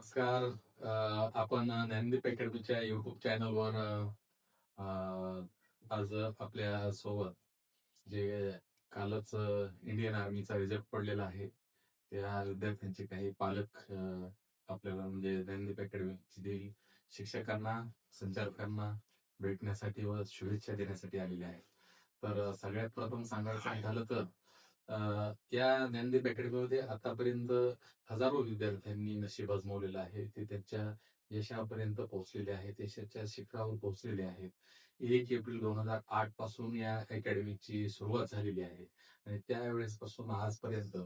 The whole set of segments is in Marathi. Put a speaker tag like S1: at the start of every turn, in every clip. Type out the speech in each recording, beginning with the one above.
S1: नमस्कार. आपण ज्ञानदीप अकॅडमीच्या युट्यूब चॅनलवर आज आपल्यासोबत जे कालच इंडियन आर्मीचा रिझल्ट पडलेला आहे त्या विद्यार्थ्यांचे काही पालक आपल्याला म्हणजे ज्ञानदीप अकॅडमीतील शिक्षकांना संचालकांना भेटण्यासाठी व शुभेच्छा देण्यासाठी आलेले आहेत. तर सगळ्यात प्रथम सांगायचं झालं तर या ज्ञानदीप अकॅडमीमध्ये आतापर्यंत हजारो विद्यार्थ्यांनी नशीब आजमावलेलं आहे. ते त्यांच्या यशापर्यंत पोहोचलेले आहेत. यशाच्या शिखरावर पोहोचलेले आहेत. एक एप्रिल दोन हजार आठपासून या अकॅडमीची सुरुवात झालेली आहे. आणि त्यावेळेस पासून आजपर्यंत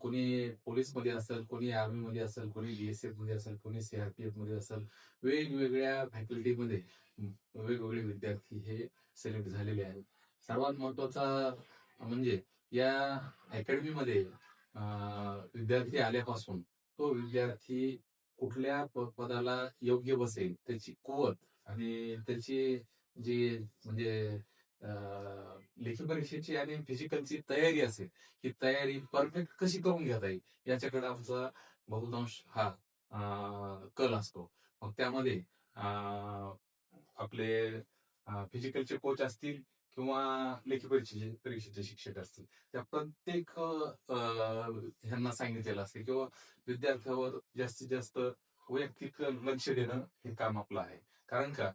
S1: कोणी पोलीसमध्ये असेल कोणी आर्मी मध्ये असेल कोणी बीएसएफमध्ये असेल कोणी सीआरपीएफमध्ये असेल वेगवेगळ्या फॅकल्टीमध्ये वेगवेगळे विद्यार्थी हे सिलेक्ट झालेले आहेत. सर्वात महत्त्वाचा म्हणजे या अकॅडमीमध्ये अं, विद्यार्थी आल्यापासून तो विद्यार्थी कुठल्या पदाला योग्य बसेल त्याची कुवत आणि त्याची जी म्हणजे लेखी परीक्षेची आणि फिजिकलची तयारी असेल ही तयारी परफेक्ट कशी करून घेता येईल याच्याकडे आमचा बहुतांश हा कल असतो. मग त्यामध्ये अं, आपले फिजिकलचे कोच असतील किंवा लेखी परीक्षेचे परीक्षेचे शिक्षक असतील. त्या प्रत्येक अं, ह्यांना सांगितलेलं असते किंवा विद्यार्थ्यावर जास्तीत जास्त वैयक्तिक लक्ष देणं हे काम आपलं आहे. कारण का?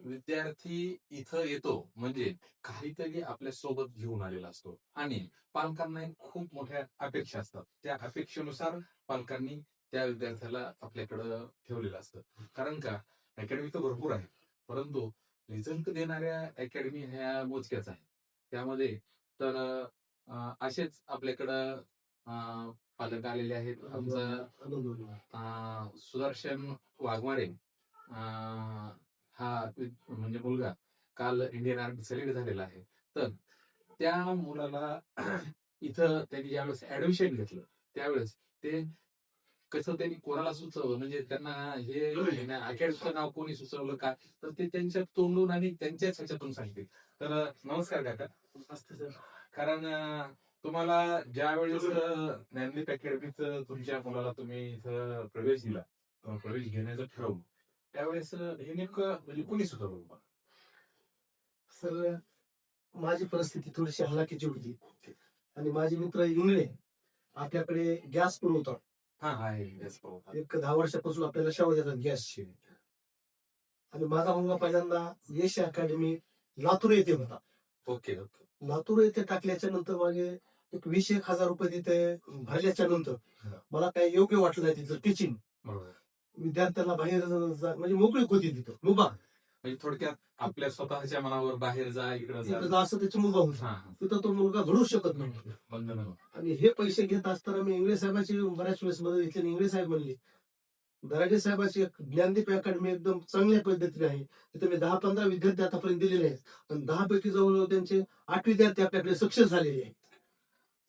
S1: विद्यार्थी इथं येतो म्हणजे काहीतरी आपल्यासोबत घेऊन आलेला असतो. आणि पालकांना खूप मोठ्या अपेक्षा असतात. त्या अपेक्षेनुसार पालकांनी त्या विद्यार्थ्याला आपल्याकडं ठेवलेलं असतं. कारण का? अकॅडमी तर भरपूर आहे. परंतु रिझल्ट देणाऱ्या अकॅडमी ह्या मोजक्याच आहेत. त्यामध्ये तर असेच आपल्याकडं पालक आलेले आहेत. आमचं सुदर्शन वाघमारे हा म्हणजे मुलगा काल इंडियन आर्मी सिलेक्ट झालेला आहे. तर त्या मुलाला इथं त्यांनी ज्यावेळेस ऍडमिशन घेतलं त्यावेळेस ते कसं त्यांनी कोणाला सुचवलं? म्हणजे त्यांना हे अकॅडमीचं नाव कोणी सुचवलं का? तर ते त्यांच्या तोंडून आणि त्यांच्याच ह्याच्यातून सांगतील. तर नमस्कार काका. कारण अं, तुम्हाला ज्या वेळेस ज्ञानदीप अकॅडमीच तुमच्या मुलाला तुम्ही इथं प्रवेश दिला प्रवेश घेण्याचं ठरवलं त्यावेळेस हे नेमकं म्हणजे कोणी सुचवलं तुम्हाला?
S2: सर माझी परिस्थिती थोडीशी हलाखीची होती. आणि माझे मित्र इंगळे आपल्याकडे गॅस पुरवतात
S1: हा.
S2: एक दहा वर्षापासून आपल्याला सेवा देतात गॅसची आणि माझा मुलगा पहिल्यांदा यश अकॅडमी लातूर येथे होता.
S1: Okay okay.
S2: लातूर येथे टाकल्याच्या नंतर माझे एक वीस एक हजार रुपये तिथे भरल्याच्या नंतर मला काही योग्य वाटलं नाही तिथं टीचिंग
S1: बरोबर.
S2: विद्यार्थ्यांना बाहेर जा- म्हणजे मोकळीक होती तिथं. मुभा.
S1: म्हणजे थोडक्यात आपल्या स्वतःच्या मनावर बाहेर जा इकडे जा.
S2: असं त्याची मुभा होती तिथं तो मुलगा घडू शकत नाही. आणि हे पैसे घेत असताना मी इंग्रज साहेबाची बऱ्याच वेळेस मदत घेतली आणि इंग्रज साहेब म्हणले दराडे साहेबाची ज्ञानदीप अकॅडमी एकदम चांगल्या पद्धतीने आहे. तिथे मी दहा पंधरा विद्यार्थी आतापर्यंत दिलेले आहेत. आणि दहा पैकी जवळजवळ त्यांचे आठ विद्यार्थी आपल्याकडे सक्सेस झालेले आहेत.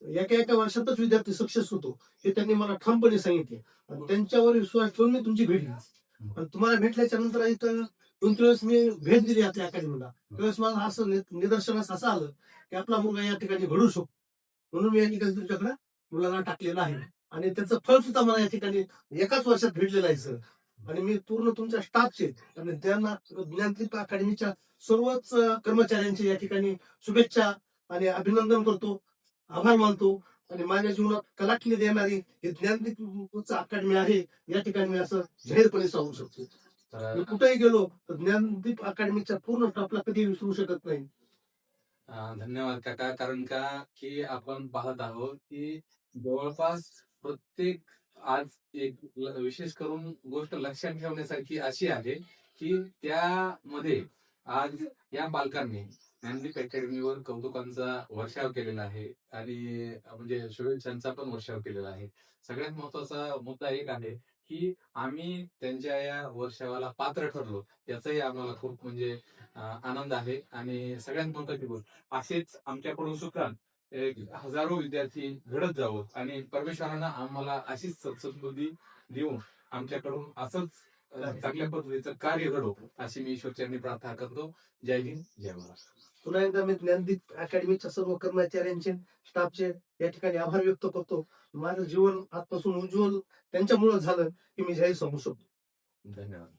S2: एका एका वर्षातच विद्यार्थी सक्सेस होतो. हे त्यांनी मला ठामपणे सांगितले. आणि त्यांच्यावर विश्वास ठेवून मी तुमची भेट घेतली आणि तुम्हाला भेटल्याच्या नंतर दोन तीन वेळेस मी भेट दिली आपल्या अकॅडमीला. त्यावेळेस मला असं निदर्शनास असं आलं की आपला मुलगा या ठिकाणी घडू शकतो. म्हणून मी या ठिकाणी तुमच्याकडे मुलाला टाकलेलं आहे. आणि त्याचं फळ सुद्धा मला या ठिकाणी एकाच वर्षात भेटलेलं आहे सर. आणि मी पूर्ण तुमच्या स्टाफचे आणि त्यांना ज्ञानदीप अकॅडमीच्या सर्वच कर्मचाऱ्यांचे या ठिकाणी शुभेच्छा आणि अभिनंदन करतो आभार मानतो. आणि माझ्या जीवनात कलाटणी देणारी ही ज्ञानदीप अकॅडमी आहे या ठिकाणी मी असं जाहीरपणे सांगू शकतो. मी कुठेही गेलो तर ज्ञानदीप अकॅडमीच्या पूर्ण टॉपला कधी विसरू शकत नाही.
S1: अं, धन्यवाद काका. कारण का की आपण पाहत आहोत की जवळपास प्रत्येक आज एक ल- विशेष करून गोष्ट लक्षात ठेवण्यासारखी अशी आहे की त्यामध्ये आज या बालकांनी ज्ञानदीप अकॅडमीवर कौतुकांचा वर्षाव केलेला आहे आणि म्हणजे शुभेच्छांचा पण वर्षाव केलेला आहे. सगळ्यात महत्त्वाचा मुद्दा एक आहे की आम्ही त्यांच्या या वर्षावाला पात्र ठरलो. याचाही आम्हाला खूप म्हणजे आनंद आहे आणि सगळ्यात महत्वाची गोष्ट असेच आमच्याकडून सुद्धा एक हजारो विद्यार्थी घडत जावं आणि परमेश्वरानं आम्हाला अशीच सत्संबुद्धी देऊन आमच्याकडून असंच चांगल्या पद्धतीचं कार्य घडो अशी मी ईश्वरचरणी प्रार्थना करतो. जय हिंद जय महाराष्ट्र.
S2: पुन्हा एकदा मी ज्ञानदीप अकॅडमीच्या सर्व कर्मचाऱ्यांचे स्टाफचे या ठिकाणी आभार व्यक्त करतो. माझं जीवन आजपासून उज्ज्वल त्यांच्यामुळे झालं की मी जाहीर सांगू शकतो.
S1: धन्यवाद.